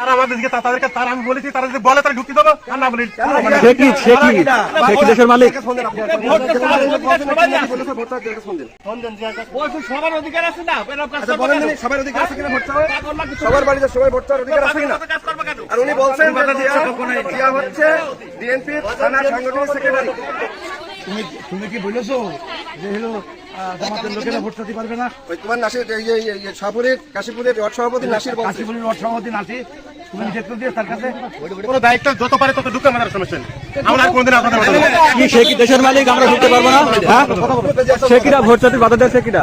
তারা আমাদের দিকে তাদেরকে তারা আমি বলেছি তারা যদি বলে তারা দেবো। আর না বলি সে কি সে কি সে কি দেশের মালিক? সবার অধিকার আছে না? এরকম কাজ করব বলেন কেন? দিনই, সবার অধিকার আছে কিনা ভোট চাওয়ার? কাজ করব কিছু সবার বাড়িতে সবাই ভোট অধিকার আছে কিনা? কাজ করব কেন? আর উনি বলছেন জিয়া- জিয়া হচ্ছে বিএনপি থানা সাংগঠনিক সেক্রেটারি। তুমি তুমি কি বলেছ যে হলো আহ, লোকেরা ভোট চাইতে পারবে না ওই তোমার নাসির এই শাহপুরের কাশীপুরের ওয়ার্ড সভাপতি নাসির কাশিপুরের ওয়ার্ড সভাপতি নাসি তুমি নিষেধ দিয়ে তার কাছে কোনো দায়িত্ব যত পারে তত ঢুকে আমাদের সমস্যা আমরা কোনদিন আপনাদের মতো নই। কি সে কি দেশের মালিক আমরা ঢুকতে পারব না হ্যাঁ সে কিরা ভোট চাইতে বাধা দেয় সে কিরা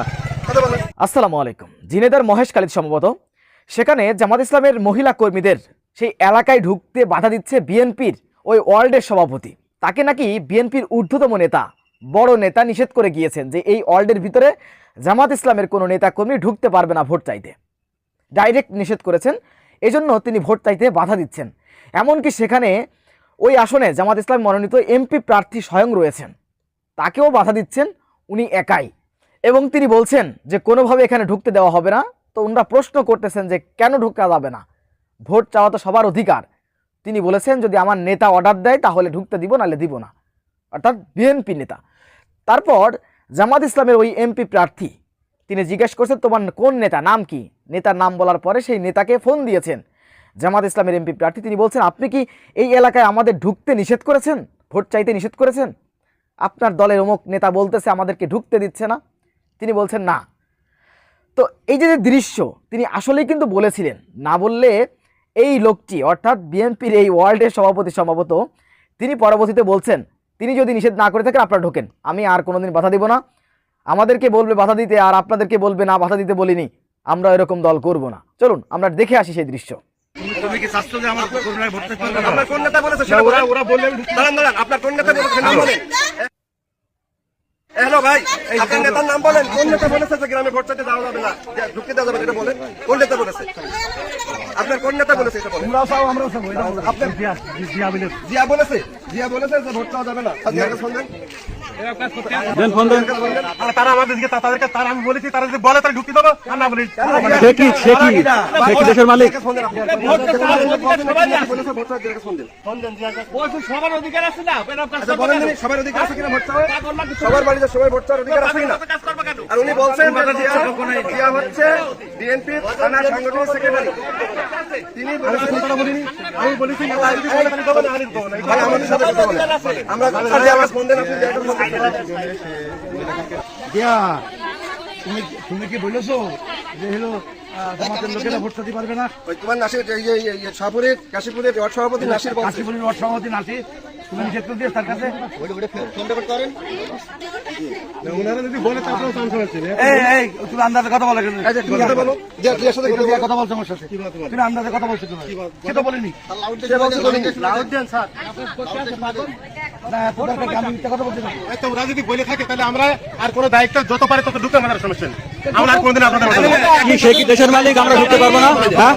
আসসালামু আলাইকুম জিনেদার মহেশ খালিদ সম্ভবত সেখানে জামাত ইসলামের মহিলা কর্মীদের সেই এলাকায় ঢুকতে বাধা দিচ্ছে বিএনপির ওই ওয়ার্ল্ডের সভাপতি তাকে নাকি বিএনপির ঊর্ধ্বতম নেতা বড় নেতা নিষেধ করে গিয়েছেন যে এই ওয়ার্ল্ডের ভিতরে জামাত ইসলামের কোনো নেতা কর্মী ঢুকতে পারবে না ভোট চাইতে। ডাইরেক্ট নিষেধ করেছেন, এজন্য তিনি ভোট চাইতে বাধা দিচ্ছেন। এমনকি সেখানে ওই আসনে জামাত ইসলাম মনোনীত এমপি প্রার্থী স্বয়ং রয়েছেন। তাকেও বাধা দিচ্ছেন, উনি একাই। এবং তিনি বলছেন যে কোনোভাবে এখানে ঢুকতে দেওয়া হবে না। তো ওনারা প্রশ্ন করতেছেন যে কেন ঢুকা যাবে না? ভোট চাওয়া তো সবার অধিকার। তিনি বলেছেন, যদি আমার নেতা অর্ডার দেয় তাহলে ঢুকতে দিব, নাহলে দিব না। অর্থাৎ বিএনপি নেতা। তারপর জামাত ইসলামের ওই এমপি প্রার্থী, তিনি জিজ্ঞেস করছেন, তোমার কোন নেতা? নাম কি? নেতার নাম বলার পরে সেই নেতাকে ফোন দিয়েছেন জামাত ইসলামের এমপি প্রার্থী। তিনি বলছেন, আপনি কি এই এলাকায় আমাদের ঢুকতে নিষেধ করেছেন? ভোট চাইতে নিষেধ করেছেন? আপনার দলের অমুক নেতা বলতেছে, আমাদেরকে ঢুকতে দিচ্ছে না? তিনি বলছেন, না। তো এই যে দৃশ্য, তিনি আসলেই কিন্তু বলেছিলেন, না বললে এই লোকটি, অর্থাৎ বিএনপির এই ওয়ার্ল্ডের সভাপতি সম্ভবত, তিনি পরবর্তীতে বলছেন তিনি যদি নিষেধ না করে থাকেন আপনারা ঢোকেন। আমি আর কোনোদিন বাধা দিব না। আমাদেরকে বলবে বাধা দিতে আর আপনাদেরকে বলবে না বাধা দিতে বলিনি। আমরা এরকম দল করব না। চলুন আমরা দেখে আসি সেই দৃশ্য। আপনার কোন নেতা বলেছে হ্যালো ভাই আপনার নেতার নাম বলেন। কোন নেতা বলেছে যে গ্রামে ভোট চাইতে যাওয়া যাবে না? ঢুকতে দেওয়া যাবে এটা বলেন। কোন নেতা বলেছে? আপনার কোন নেতা বলেছে এটা বলেন। আপনার জিয়া বলেছে। জিয়া বলেছে? যে ভোট চাওয়া যাবে না। তারা আমাদের দিকে তাদেরকে তারা আমি বলেছি তারা যদি বলে তারা ঢুকতে দেবো। আর না বলি সে কি সে কি সে কি দেশের মালিক? সবার অধিকার আছে না? আচ্ছা, অধিকার আছে কিনা ভোট বাড়িতে সবাই ভোট চাওয়ার অধিকার আছে কেন? আর উনি বলছেন জিয়া- হচ্ছে বিএনপি থানা সাংগঠনিক সেক্রেটারি তিনি আমি বলেছি না, না। ভাই আমাদের সাথে কথা বলেন। আমরা ফোন দেন আপনি তুমি তুমি কি বলেছ যে হলো জামাতের লোকেরা ভোট চাইতে পারবে না? তোমার নাসির এই যে এই যে শাহপুরের কাশীপুরের ওয়ার্ড সভাপতি নাসির কাশিপুরের ওয়ার্ড সভাপতি নাসি তুমি নিষেধ করে দিয়ে তার কাছে। ওনারা যদি বলে তারপরেও চান্স হচ্ছে এই এই তুমি আন্দাজে কথা বলে কেন কথা সাথে কথা কথা বলছো আমার সাথে। তুমি আন্দাজে কথা বলছো তুমি তো বলিনি। থাকে তাহলে আমরা আর কোনো দায়িত্ব যত পারে তত ঢুকে আমাদের সমস্যা নেই আমরা আর কোনদিন আপনাদের সে কি দেশের মালিক আমরা ঢুকতে পারব না? হ্যাঁ?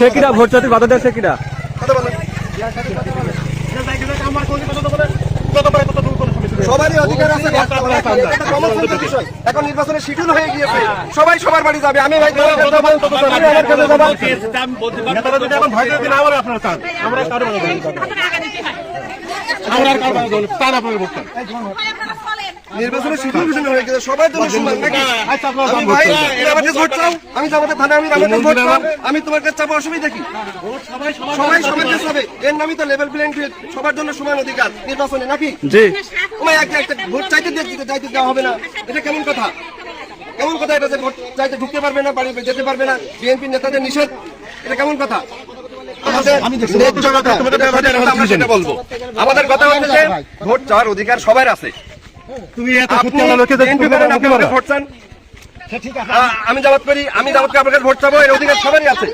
সে কিরা ভোট চাইতে বাধা দেয় সে কিরা? কথা বলেন। সবারই অধিকার আছে বিষয়। এখন নির্বাচনের শিডিউল হয়ে গিয়েছে। সবাই সবার বাড়ি যাবে। আমি ভাই আমার আপনারা কারও কারও মতো নই। ভোট চান। নির্বাচনের ঘোষণা হয়ে গেছে সবাই তো সমান নাকি? আচ্ছা আমি ভাই চান। তুমি আমার কাছে ভোট চাও? আমি জামাতে থানা আমি জামাতে ভোট চাও? আমি তোমার কাছে চাবো অসুবিধা কি? সবাই সবার কাছে হবে। এর নামই তো লেভেল প্লেইং ফিল্ড সবার জন্য সমান অধিকার। নির্বাচনে নাকি? জি। ওমাই একটা একটা ভোট চাইতে দিয়ে চাইতে দেওয়া হবে না। এটা কেমন কথা? কেমন কথা এটা যে ভোট চাইতে ঢুকতে পারবে না বাড়ি যেতে পারবে না? বিএনপি নেতাদের নিষেধ? এটা কেমন কথা? আমাদের কথা, সঠিক কথা, আমরা সেটা বলব। আমাদের হচ্ছে ভোট চাওয়ার অধিকার সবার আছে। তুমি এত সত্যি লোকে বিএনপি করেন, আপনি আমাকে ভোট চান। আমি দাওয়াত করি আমি দাওয়াত করে আপনার ভোট চাবো এর অধিকার সবারই আছে?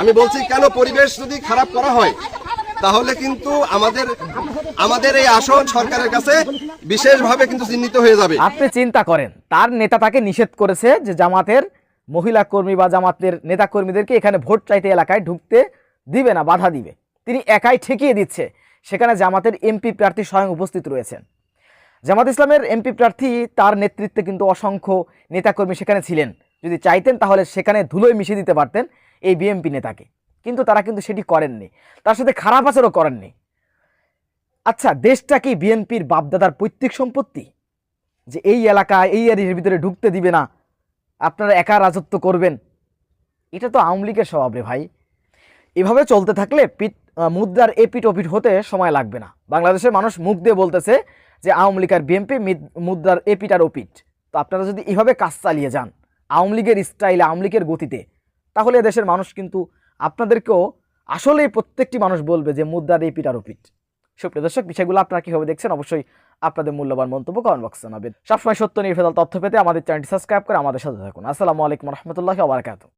আমি বলছি কেন পরিবেশ যদি খারাপ করা হয় তাহলে কিন্তু আমাদের আমাদের এই আসন সরকারের কাছে বিশেষভাবে কিন্তু চিহ্নিত হয়ে যাবে। আপনি চিন্তা করেন তার নেতা তাকে নিষেধ করেছে যে জামাতের মহিলা কর্মী বা জামাতের নেতা কর্মীদেরকে এখানে ভোট চাইতে এলাকায় ঢুকতে দিবে না বাধা দিবে। তিনি একাই ঠেকিয়ে দিচ্ছে। সেখানে জামাতের এমপি প্রার্থী স্বয়ং উপস্থিত রয়েছেন। জামাত ইসলামের এমপি প্রার্থী তার নেতৃত্বে কিন্তু অসংখ্য নেতাকর্মী সেখানে ছিলেন। যদি চাইতেন তাহলে সেখানে ধুলোয় মিশিয়ে দিতে পারতেন এই বিএনপি নেতাকে। কিন্তু তারা কিন্তু সেটি করেননি। তার সাথে খারাপ আচরও করেননি। আচ্ছা দেশটা কি বিএনপির বাপদাদার পৈতৃক সম্পত্তি? যে এই এলাকা এই এরিয়ার ভিতরে ঢুকতে দিবে না। আপনারা একা রাজত্ব করবেন। এটা তো আওয়ামী লীগের স্বভাব রে ভাই। এভাবে চলতে থাকলে পিট মুদ্রার এপিট ওপিট হতে সময় লাগবে না। বাংলাদেশের মানুষ মুখ দিয়ে বলতেছে যে আওয়ামী লীগ আর বিএনপি মুদ্রার এপিট আর ওপিট। তো আপনারা যদি এভাবে কাজ চালিয়ে যান, আওয়ামী লীগের স্টাইলে, আওয়ামী লীগের গতিতে, তাহলে দেশের মানুষ কিন্তু আপনাদেরকেও আসলেই প্রত্যেকটি মানুষ বলবে যে মুদ্রার এপিট আর ওপিট। সুপ্রিয় দর্শক, বিষয়গুলো আপনারা কীভাবে দেখছেন অবশ্যই আপনাদের মূল্যবান মন্তব্য কমেন্ট বক্সে জানাবেন। সবসময় সত্য, নির্ভেজাল তথ্য পেতে আমাদের চ্যানেলটি সাবস্ক্রাইব করে আমাদের সাথে থাকুন। আসসালামু আলাইকুম রহমতুল্লাহ আবরকাত